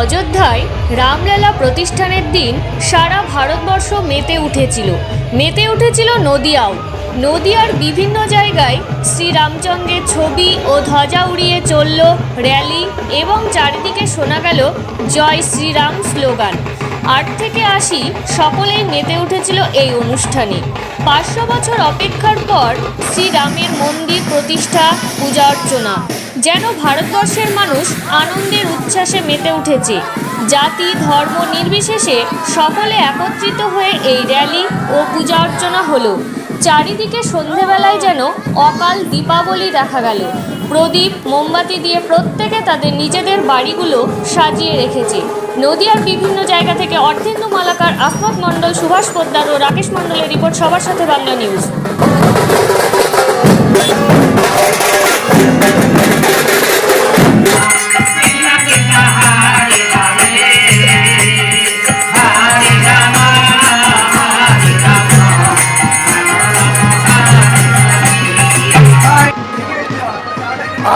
অযোধ্যায় রামলালা প্রতিষ্ঠানের দিন সারা ভারতবর্ষ মেতে উঠেছিল। মেতে উঠেছিল নদিয়াও। নদিয়ার বিভিন্ন জায়গায় শ্রীরামচন্দ্রের ছবি ও ধ্বজা উড়িয়ে চলল র্যালি এবং চারিদিকে শোনা গেল জয় শ্রীরাম স্লোগান। আট থেকে আশি সকলেই মেতে উঠেছিল এই অনুষ্ঠানে। পাঁচশো বছর অপেক্ষার পর শ্রীরামের মন্দির প্রতিষ্ঠা, পূজা অর্চনা। যেন ভারতবর্ষের মানুষ আনন্দের উচ্ছ্বাসে মেতে উঠেছে। জাতি, ধর্ম নির্বিশেষে সকলে একত্রিত হয়ে এই র্যালি ও পূজা অর্চনা হলো। চারিদিকে সন্ধেবেলায় যেন অকাল দীপাবলি দেখা গেল। প্রদীপ, মোমবাতি দিয়ে প্রত্যেকে তাদের নিজেদের বাড়িগুলো সাজিয়ে রেখেছে। নদিয়ার বিভিন্ন জায়গা থেকে অর্ধেন্দু মালাকার আসমত মণ্ডল, সুভাষ পোদ্দার ও রাকেশ মণ্ডলের রিপোর্ট সবার সাথে বাংলা নিউজ।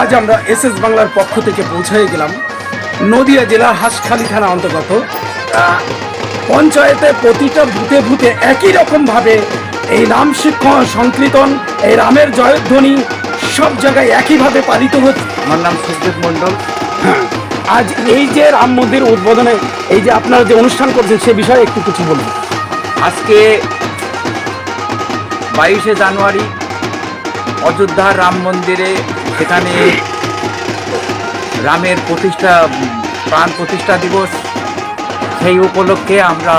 আজ আমরা এস এস বাংলার পক্ষ থেকে পৌঁছে গেলাম নদিয়া জেলার হাঁসখালি থানা অন্তর্গত। পঞ্চায়েতে প্রতিটা ভূতে ভূতে একই রকমভাবে এই নাম শিক্ষণ সংকীর্তন এই রামের জয়ধ্বনি সব জায়গায় একইভাবে পালিত হচ্ছে। আমার নাম সুখদেব মণ্ডল। আজ এই যে রাম মন্দির উদ্বোধনে এই যে আপনারা যে অনুষ্ঠান করছেন সে বিষয়ে একটু কিছু বলুন। আজকে বাইশে জানুয়ারি অযোধ্যার রাম মন্দিরে সেখানে রামের প্রতিষ্ঠা প্রাণ প্রতিষ্ঠা দিবস। সেই উপলক্ষে আমরা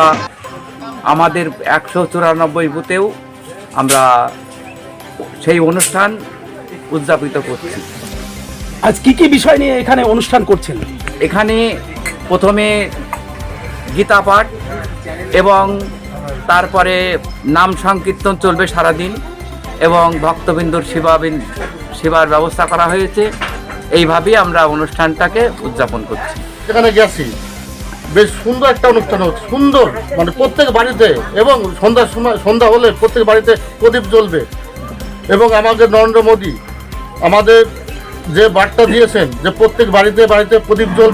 আমাদের একশো চুরানব্বই বুথেও আমরা সেই অনুষ্ঠান উদযাপিত করছি। আজ কি কি বিষয় নিয়ে এখানে অনুষ্ঠান করছেন? এখানে প্রথমে গীতা পাঠ এবং তারপরে নাম সংকীর্তন চলবে সারাদিন। এবং ভক্তবিন্দুর সেবাবিন সেবার ব্যবস্থা করা হয়েছে। এইভাবেই আমরা অনুষ্ঠানটাকে উদযাপন করছি। সেখানে গেছি। বেশ সুন্দর একটা অনুষ্ঠান হচ্ছে। সুন্দর মানে প্রত্যেক বাড়িতে এবং সন্ধ্যার সময়, সন্ধ্যা হলে প্রত্যেক বাড়িতে প্রদীপ জ্বলবে। এবং আমাদের নরেন্দ্র মোদী, আমাদের যে বার্তা দিয়েছেন যে প্রত্যেক বাড়িতে বাড়িতে প্রদীপ জ্বলবে